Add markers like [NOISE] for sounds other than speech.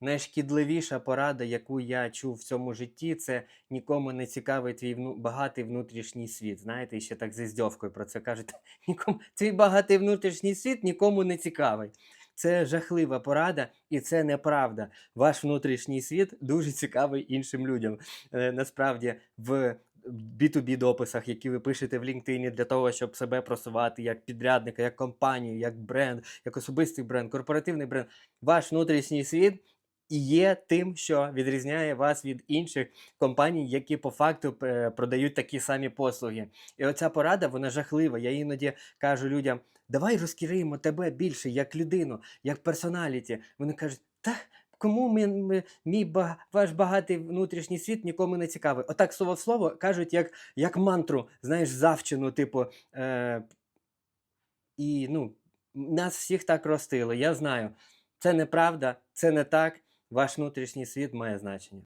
Найшкідливіша порада, яку я чув в цьому житті, це нікому не цікавий твій вну... багатий внутрішній світ. Знаєте, ще так з іздьовкою про це кажуть. [LAUGHS] Нікому... Твій багатий внутрішній світ нікому не цікавий. Це жахлива порада, і це неправда. Ваш внутрішній світ дуже цікавий іншим людям. Е, насправді, в B2B дописах, які ви пишете в LinkedIn для того, щоб себе просувати як підрядника, як компанію, як бренд, як особистий бренд, корпоративний бренд. Ваш внутрішній світ і є тим, що відрізняє вас від інших компаній, які по факту е, продають такі самі послуги. І оця порада, вона жахлива. Я іноді кажу людям: давай розкриємо тебе більше як людину, як персоналіті. Вони кажуть, та. Кому ми, ми, мій ваш багатий внутрішній світ нікому не цікавий. Отак слово в слово кажуть, як, як мантру, знаєш, завчену, типу. Е, і ну, нас всіх так ростили. Я знаю, це неправда, це не так. Ваш внутрішній світ має значення.